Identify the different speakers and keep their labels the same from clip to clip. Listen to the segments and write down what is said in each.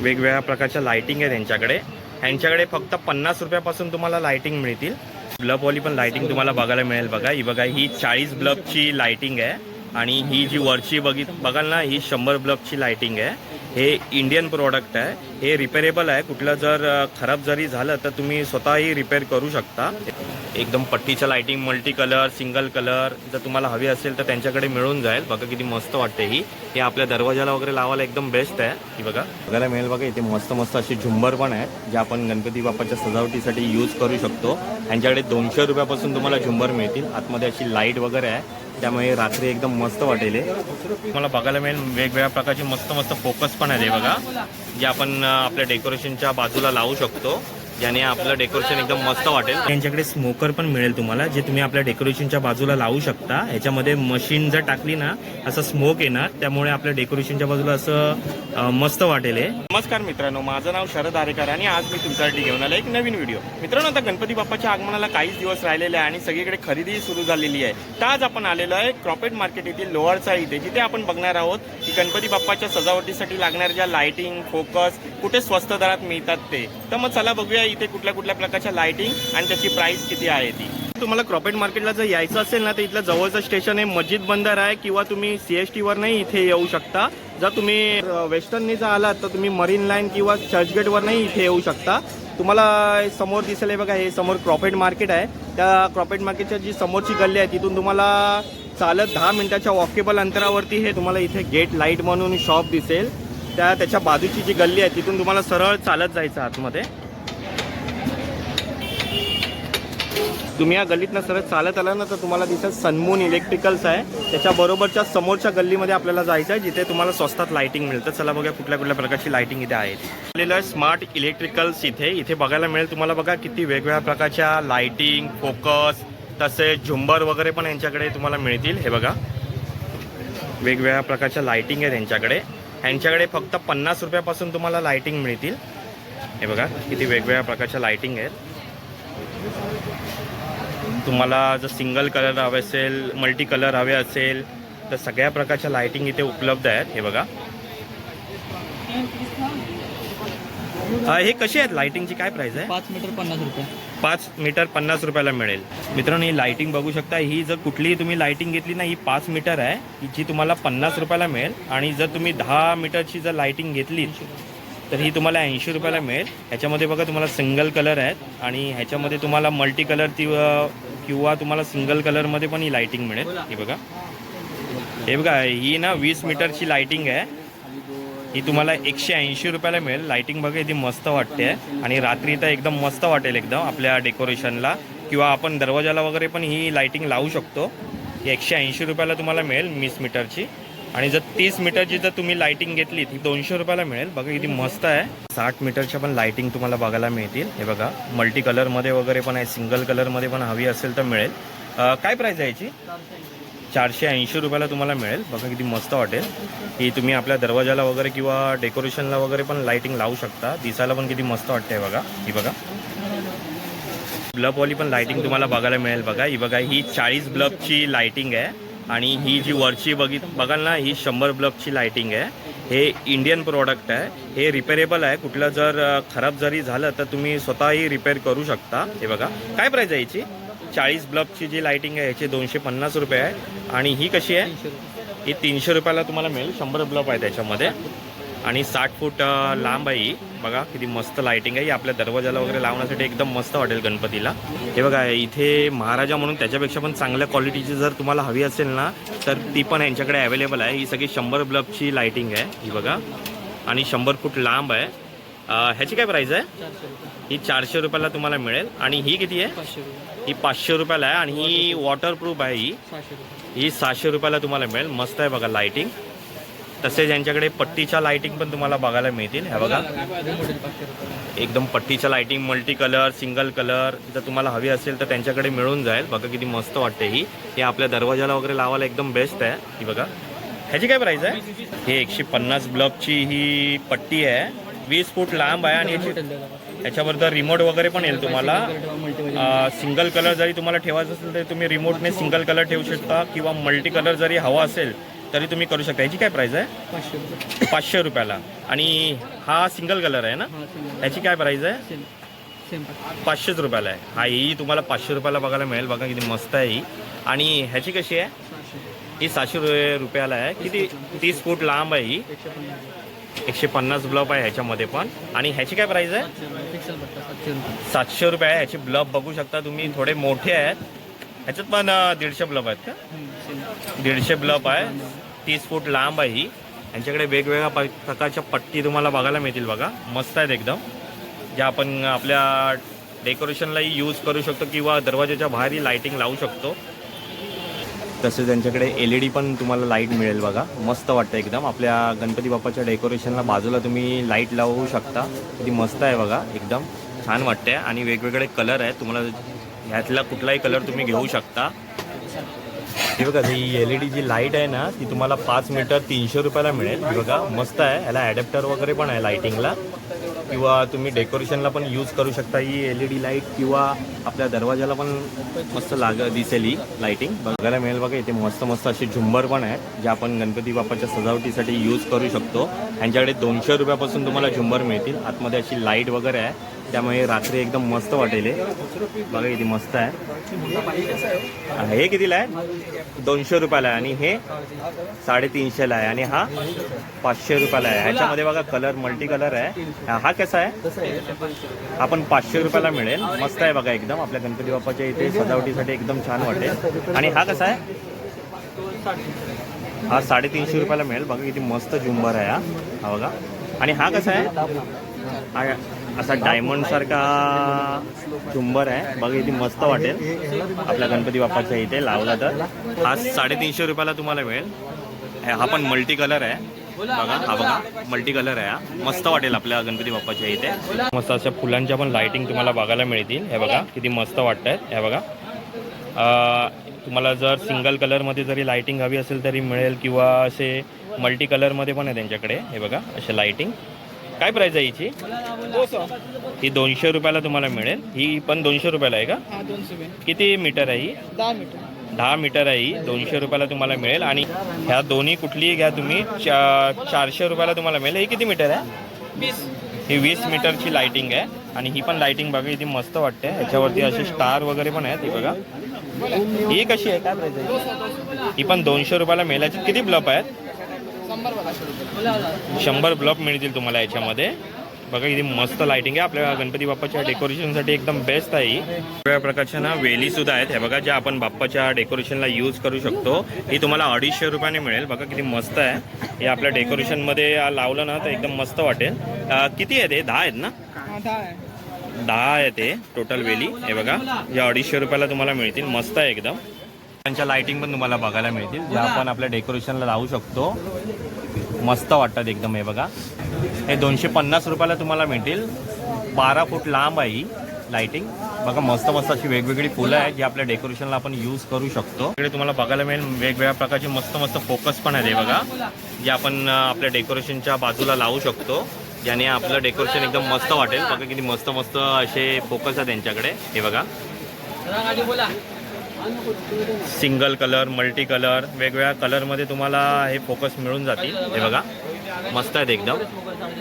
Speaker 1: वेगवेगळ्या प्रकारच्या लाइटिंग आहे त्यांच्याकडे. ह्यांच्याकडे फक्त पन्नास रुपयापासून तुम्हाला लाइटिंग मिळतील. ब्लबवाली पण लाइटिंग तुम्हाला बघायला मिळेल बघा. ही बघा ही चाळीस ब्लबची लाइटिंग आहे. आणि ही जी वरची बघित बघाल ना ही शंभर ब्लबची लाइटिंग आहे. हे इंडियन प्रोडक्ट आहे. हे रिपेरेबल आहे. कुठलं जर खराब जरी झालं तर तुम्ही स्वतःही रिपेअर करू शकता. एकदम पट्टीच्या lighting multi colour single colour जर तुम्हाला हवी असेल तर त्यांच्याकडे मिळून जाईल. बघा किती मस्त वाटते ही. हे आपल्या दरवाजाला वगैरे लावायला एकदम बेस्ट आहे. ही बघा. बघायला मिळेल बघा इथे मस्त मस्त अशी झुंबर पण आहेत जे आपण गणपती बाप्पाच्या सजावटीसाठी यूज करू शकतो. यांच्याकडे दोनशे रुपयापासून तुम्हाला झुंबर मिळतील. आतमध्ये अशी लाइट वगैरे आहे. त्यामुळे रात्री एकदम मस्त वाटेल हे. तुम्हाला बघायला मिळेल वेगवेगळ्या प्रकारचे मस्त मस्त फोकस पण आहे बघा जे आपण आपल्या डेकोरेशनच्या बाजूला लावू शकतो ज्याने आपलं डेकोरेशन एकदम मस्त वाटेल. त्यांच्याकडे स्मोकर पण मिळेल तुम्हाला जे तुम्ही आपल्या डेकोरेशनच्या बाजूला लावू शकता. ह्याच्यामध्ये मशीन जर टाकली ना असं स्मोक येणार. त्यामुळे आपल्या डेकोरेशनच्या बाजूला असं मस्त वाटेल हे. नमस्कार मित्रांनो माझं नाव शरद आरेकर आणि आज मी तुमच्यासाठी घेऊन आलो एक नवीन व्हिडिओ मित्रांनो आता गणपती बाप्पाच्या आगमनाला काहीच दिवस राहिलेले आहे आणि सगळीकडे खरेदी सुरू झालेली आहे. तर आज आपण आलेलो आहे क्रॉपेट मार्केट येथील लोअरचा इथे. जिथे आपण बघणार आहोत की गणपती बाप्पाच्या सजावटीसाठी लागणाऱ्या ज्या लाइटिंग फोकस कुठे स्वस्त दरात मिळतात ते. तर मग चला बघूया इथे कुठल्या कुठल्या प्रकारच्या लाइटिंग आणि त्याची प्राइस किती आहे ती? तुम्हाला क्रॉपेट मार्केटला जर यायचं असेल ना तर इथलं जवळचं स्टेशन आहे मस्जिद बंदर आहे किंवा तुम्ही सी एस टीवर नाही इथे येऊ शकता. जर तुम्ही वेस्टर्नने जर आलात तर तुम्ही मरीन लाईन किंवा चर्चगेटवर नाही इथे येऊ शकता. तुम्हाला समोर दिसेल बघा हे समोर क्रॉपेट मार्केट आहे. त्या क्रॉपेट मार्केटच्या जी समोरची गल्ली आहे तिथून तुम्हाला चालत दहा मिनिटाच्या वॉकेबल अंतरावरती हे तुम्हाला इथे गेट लाइट म्हणून शॉप दिसेल. त्या त्याच्या बाजूची जी गल्ली आहे तिथून तुम्हाला सरळ चालत जायचं आतमध्ये. तुम्ही या गल्लीतनं सरळ चालत आला ना तर तुम्हाला दिसत सनमून इलेक्ट्रिकल्स आहे. त्याच्याबरोबरच्या समोरच्या गल्लीमध्ये आपल्याला जायचं आहे जिथे तुम्हाला स्वस्तात लायटिंग मिळतं. चला बघा कुठल्या कुठल्या प्रकारची लायटिंग इथे आहे आलेलं आहे स्मार्ट इलेक्ट्रिकल्स इथे इथे बघायला मिळेल तुम्हाला बघा किती वेगवेगळ्या प्रकारच्या लाइटिंग फोकस तसेच झुंबर वगैरे पण यांच्याकडे तुम्हाला मिळतील. हे बघा. वेगवेगळ्या प्रकारच्या लायटिंग आहेत यांच्याकडे. यांच्याकडे फक्त पन्नास रुपयापासून तुम्हाला लायटिंग मिळतील. हे बघा किती वेगवेगळ्या प्रकारच्या लाइटिंग आहेत. तुम्हाला जर सिंगल कलर हवे असेल मल्टी कलर हवे असेल तर सगळ्या प्रकारच्या लाइटिंग इथे उपलब्ध आहेत हे बघा. हे कशी आहेत लाइटिंगची काय प्राइस आहे?
Speaker 2: पाच मीटर पन्नास रुपये.
Speaker 1: पाच मीटर पन्नास रुपयाला मिळेल. मित्रांनो ही लाइटिंग बघू शकता. ही जर कुठलीही तुम्ही लाइटिंग घेतली ना ही पाच मीटर आहे. जी तुम्हाला पन्नास रुपयाला मिळेल. आणि जर तुम्ही दहा मीटरची जर लाइटिंग घेतली तर ही तुम्हाला ऐंशी रुपयाला मिळेल. ह्याच्यामध्ये बघा तुम्हाला सिंगल कलर आहेत. आणि ह्याच्यामध्ये तुम्हाला मल्टी कलर ती किंवा तुम्हाला सिंगल कलरमध्ये पण ही लाइटिंग मिळेल. ही बघा. हे बघा ही ना वीस मीटरची लाइटिंग आहे. ही तुम्हाला एकशे ऐंशी रुपयाला मिळेल. लाइटिंग बघा इथे मस्त वाटते. आणि रात्री तर एकदम मस्त वाटेल एकदम आपल्या डेकोरेशनला किंवा आपण दरवाजाला वगैरे पण ही लाइटिंग लावू शकतो. ही एकशे ऐंशी रुपयाला तुम्हाला मिळेल वीस मीटरची. आणि जर तीस मीटरची जर तुम्ही लायटिंग घेतली ती दोनशे रुपयाला मिळेल. बघा किती मस्त आहे. साठ मीटरच्या पण लायटिंग तुम्हाला बघायला मिळतील. हे बघा मल्टी कलरमध्ये वगैरे पण आहे सिंगल कलरमध्ये पण हवी असेल तर मिळेल. काय प्राईस आहे याची? चारशे ऐंशी रुपयाला तुम्हाला मिळेल. बघा किती मस्त वाटेल ही तुम्ही आपल्या दरवाजाला वगैरे किंवा डेकोरेशनला वगैरे पण लायटिंग लावू शकता. दिसायला पण किती मस्त वाटते बघा. ही बघा. ब्लबवाली पण लायटिंग तुम्हाला बघायला मिळेल बघा. ही बघा ही चाळीस ब्लबची लायटिंग आहे. आणि ही जी वरची बघित बघाल ना ही शंभर ब्लबची लायटिंग आहे. हे इंडियन प्रोडक्ट आहे. हे रिपेरेबल आहे. कुठलं जर खराब जरी झालं तर तुम्ही स्वतःही रिपेअर करू शकता. हे बघा. काय प्राईज आहे याची? चाळीस ब्लबची जी लायटिंग आहे याची दोनशे पन्नास रुपये आहे. आणि ही कशी आहे? ही तीनशे रुपयाला तुम्हाला मिळेल. शंभर ब्लॉक आहे त्याच्यामध्ये. आणि साठ फूट लांब आहे ही. बघा किती मस्त लाइटिंग आहे. ही आपल्या दरवाजाला वगैरे लावण्यासाठी एकदम मस्त वाटेल गणपतीला. हे बघा इथे महाराजा म्हणून त्याच्यापेक्षा पण चांगल्या क्वालिटीची जर तुम्हाला हवी असेल ना तर ती पण यांच्याकडे अवेलेबल आहे. ही सगळी शंभर ब्लबची लाइटिंग आहे ही बघा. आणि शंभर फूट लांब आहे. ह्याची काय प्राईस आहे? ही चारशे रुपयाला तुम्हाला मिळेल. आणि ही किती आहे? ही पाचशे रुपयाला आहे. आणि ही वॉटरप्रूफ आहे ही. ही सहाशे रुपयाला तुम्हाला मिळेल. मस्त आहे बघा लाइटिंग तसेच यांच्याकडे पट्टीच्या लाइटिंग पण तुम्हाला बघायला मिळतील. ह्या बघा. एकदम पट्टीच्या lighting multi colour single colour जर तुम्हाला हवी असेल तर त्यांच्याकडे मिळून जाईल. बघा किती मस्त वाटते ही. हे आपल्या दरवाजाला वगैरे लावायला एकदम बेस्ट आहे. ही बघा. ह्याची काय प्राईस आहे? हे एकशे पन्नास ब्लॉकची ही पट्टी आहे. वीस फूट लांब आहे आणि याची याच्याबरोबर रिमोट वगैरे पण येईल तुम्हाला. सिंगल कलर जरी तुम्हाला ठेवायचं असेल तर तुम्ही रिमोटने सिंगल कलर ठेवू शकता. किंवा मल्टी कलर जरी हवा असेल तरी तुम्ही करू शकता. याची काय प्राईस आहे?
Speaker 2: पाचशे रुपये.
Speaker 1: पाचशे रुपयाला. आणि हा सिंगल कलर आहे ना?
Speaker 2: हा सिंगल
Speaker 1: याची काय प्राईस आहे?
Speaker 2: सेम सेम पाच
Speaker 1: पाचशेच रुपयाला आहे. हा ही तुम्हाला पाचशे रुपयाला बघायला मिळेल. बघा किती मस्त आहे ही. आणि ह्याची कशी आहे?
Speaker 2: सहाशे.
Speaker 1: ही सहाशे रुपये रुपयाला आहे. किती? तीस फूट लांब आहे ही.
Speaker 2: एकशे पन्नास.
Speaker 1: एकशे पन्नास ब्लब आहे ह्याच्यामध्ये पण. आणि ह्याची काय प्राईस आहे?
Speaker 2: सातशे रुपये. पिक्सल पट्टा सातशे रुपये.
Speaker 1: सातशे रुपये आहे. ह्याचे ब्लब बघू शकता तुम्ही. थोडे मोठे आहेत. ह्याच्यात पण अं, दीडशे ब्लब आहेत का? दीडशे ब्लब आहे. तीस फूट लांब आहे ही. यांच्याकडे वेगवेगळ्या प- प्रकारच्या पट्टी तुम्हाला बघायला मिळतील बघा. मस्त आहेत एकदम. ज्या आपण आपल्या डेकोरेशनलाही यूज करू शकतो किंवा दरवाजाच्या बाहेरही लाईटिंग लावू शकतो. तसेच त्यांच्याकडे एल ई डी पण तुम्हाला लाइट मिळेल बघा. मस्त वाटतं एकदम. आपल्या गणपती बाप्पाच्या डेकोरेशनला बाजूला तुम्ही लाइट लावू शकता. किती मस्त आहे बघा. एकदम छान वाटते आणि वेगवेगळे कलर आहेत. तुम्हाला ह्यातला कुठलाही कलर तुम्ही घेऊ शकता. हे बघा ही एल ई डी जी लाइट आहे ना ती तुम्हाला पाच मीटर तीनशे रुपयाला मिळेल. बघा मस्त आहे. याला ॲडॅप्टर वगैरे पण आहे लाईटिंगला किंवा तुम्ही डेकोरेशनला पण यूज करू शकता ही एल ई डी लाइट किंवा आपल्या दरवाजाला पण मस्त लाग दिसेल ही लाईटिंग बघायला मिळेल बघा इथे मस्त मस्त असे झुंबर पण आहेत जे आपण गणपती बाप्पाच्या सजावटीसाठी यूज करू शकतो. यांच्याकडे दोनशे रुपयापासून तुम्हाला झुंबर मिळतील. आतमध्ये अशी लाइट वगैरे आहे. त्यामुळे रात्री एकदम मस्त वाटेल बघा किती मस्त आहे. हे कितीला आहे? दोनशे रुपयाला आहे. आणि हे साडेतीनशेला आहे. आणि हा पाचशे रुपयाला आहे. ह्याच्यामध्ये बघा कलर मल्टी कलर आहे. हा कसा आहे? आपण पाचशे रुपयाला मिळेल. मस्त आहे बघा एकदम. आपल्या गणपती बाप्पाच्या इथे सजावटीसाठी एकदम छान वाटेल. आणि हा कसा आहे? हा साडेतीनशे रुपयाला मिळेल. बघा किती मस्त झुंबर आहे हा. बघा. आणि हा कसा आहे? असा डायमंड सारखा चुंबर आहे. बघा इथे मस्त वाटेल. आपल्या गणपती बाप्पाच्या इथे लावला तर. हा साडेतीनशे रुपयाला तुम्हाला मिळेल. हा पण मल्टी कलर आहे. बघा हा बघा मल्टी कलर आहे हा. मस्त वाटेल आपल्या गणपती बाप्पाच्या इथे. मस्त अशा फुलांच्या पण लाइटिंग तुम्हाला बघायला मिळतील. हे बघा किती मस्त वाटत आहेत हे बघा. तुम्हाला जर सिंगल कलरमध्ये जरी लाइटिंग हवी असेल तरी मिळेल किंवा असे मल्टी कलरमध्ये पण आहे त्यांच्याकडे. हे बघा असे लाइटिंग काय प्राईज आहे हिची? ही दोनशे रुपयाला तुम्हाला मिळेल. ही पण दोनशे रुपयाला आहे का?
Speaker 2: हा
Speaker 1: किती मीटर आहे ही?
Speaker 2: दहा मीटर.
Speaker 1: दहा मीटर आहे ही. दोनशे रुपयाला तुम्हाला मिळेल. आणि ह्या दोन्ही कुठलीही घ्या तुम्ही. चा चारशे रुपयाला तुम्हाला मिळेल. ही किती मीटर आहे?
Speaker 2: वीस.
Speaker 1: ही वीस मीटरची लाइटिंग आहे. आणि ही पण लाइटिंग बघा इथे मस्त वाटते. ह्याच्यावरती असे स्टार वगैरे पण आहेत ही बघा. ही कशी आहे? काय आहे? ही पण दोनशे रुपयाला मिळेल. याच्यात किती ब्लब आहेत?
Speaker 2: शंभर
Speaker 1: ब्लब मिळतील तुम्हाला याच्यामध्ये. बघा इथे मस्त लाइटिंग आहे. आपल्या गणपती बाप्पाच्या डेकोरेशनसाठी एकदम बेस्ट आहे ही. वेगवेगळ्या प्रकारच्या ना वेली सुद्धा आहेत. हे बघा ज्या आपण बाप्पाच्या डेकोरेशनला यूज करू शकतो ही तुम्हाला अडीचशे रुपयाने मिळेल. बघा किती मस्त आहे. हे आपल्या डेकोरेशनमध्ये लावलं ना तर एकदम मस्त वाटेल. किती आहेत हे? दहा आहेत ना?
Speaker 2: हा दहा आहे
Speaker 1: ते टोटल वेली. हे बघा या अडीचशे रुपयाला तुम्हाला मिळतील. मस्त आहे एकदम. त्यांच्या लाइटिंग पण तुम्हाला बघायला मिळतील ज्या आपण आपल्या डेकोरेशनला लावू शकतो. मस्त वाटतात एकदम हे बघा. हे दोनशे पन्नास रुपयाला तुम्हाला मिळतील. बारा फूट लांब आहे ही लाइटिंग बघा मस्त मस्त अशी वेगवेगळी फुलं आहेत जी आपल्या डेकोरेशनला आपण यूज करू शकतो. इकडे तुम्हाला बघायला मिळेल वेगवेगळ्या प्रकारचे मस्त मस्त फोकस पण आहेत हे बघा. जे आपण आपल्या डेकोरेशनच्या बाजूला लावू शकतो. ज्याने आपलं डेकोरेशन एकदम मस्त वाटेल. बघा किती मस्त मस्त असे फोकस आहेत त्यांच्याकडे हे बघा. सिंगल कलर मल्टी कलर वेगवेगळ्या कलरमध्ये तुम्हाला हे फोकस मिळून जातील. हे बघा मस्त आहेत एकदम.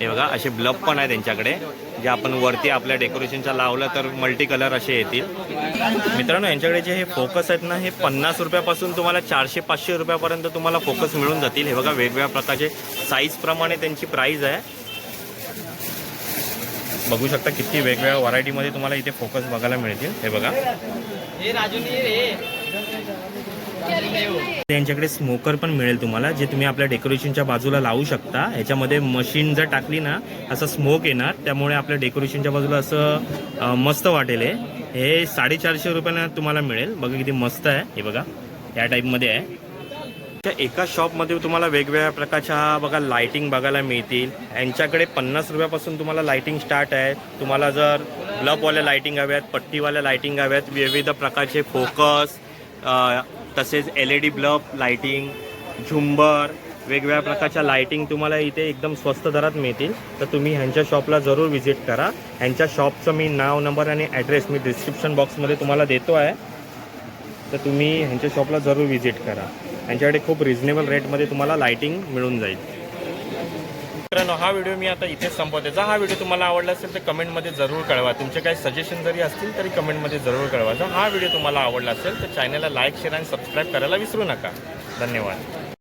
Speaker 1: हे बघा असे ब्लब पण आहे त्यांच्याकडे. जे आपण वरती आपल्या डेकोरेशनच्या लावलं तर मल्टी कलर असे येतील. मित्रांनो यांच्याकडे जे हे फोकस आहेत ना हे पन्नास रुपयापासून तुम्हाला चारशे पाचशे रुपयापर्यंत तुम्हाला फोकस मिळून जातील. हे बघा वेगवेगळ्या प्रकारचे साईजप्रमाणे त्यांची प्राईज आहे. बघू शकता किती वेगवेगळ्या व्हरायटीमध्ये तुम्हाला इथे फोकस बघायला मिळतील. हे बघा. त्यांच्याकडे स्मोकर पण मिळेल तुम्हाला जे तुम्ही आपल्या डेकोरेशनच्या बाजूला लावू शकता. ह्याच्यामध्ये मशीन जर टाकली ना असं स्मोक येणार त्यामुळे आपल्या डेकोरेशनच्या बाजूला असं मस्त वाटेल हे. साडेचारशे रुपयाला तुम्हाला मिळेल. बघा किती मस्त आहे. हे बघा या टाईपमध्ये आहे. त्या एका शॉपमध्ये तुम्हाला वेगवेगळ्या प्रकारच्या बघा लायटिंग बघायला मिळतील. यांच्याकडे पन्नास रुपयापासून तुम्हाला लायटिंग स्टार्ट आहे. तुम्हाला जर ब्लबवाल्या लाइटिंग हव्यात पट्टीवाल्या लाइटिंग हव्यात विविध प्रकारचे फोकस तसेच L E D bulb lighting झुंबर वेगवेगळ्या प्रकारच्या लायटिंग तुम्हाला इथे एकदम स्वस्त दरात मिळतील. तर तुम्ही ह्यांच्या शॉपला जरूर व्हिजिट करा. ह्यांच्या शॉपचं मी नाव नंबर आणि ॲड्रेस मी डिस्क्रिप्शन बॉक्समध्ये तुम्हाला देतो आहे. तर तुम्ही ह्यांच्या शॉपला जरूर व्हिजिट करा. यांच्याकडे खूप रिझनेबल रेटमध्ये तुम्हाला लायटिंग मिळून जाईल. मित्रांनो हा व्हिडिओ मी आता इथेच संपवते. जर हा व्हिडिओ तुम्हाला आवडला असेल तर कमेंटमध्ये जरूर कळवा. तुमचे काही सजेशन जरी असतील तरी कमेंटमध्ये जरूर कळवा. जर हा व्हिडिओ तुम्हाला आवडला असेल तर चॅनलला लाईक शेअर आणि सबस्क्राईब करायला विसरू नका. धन्यवाद.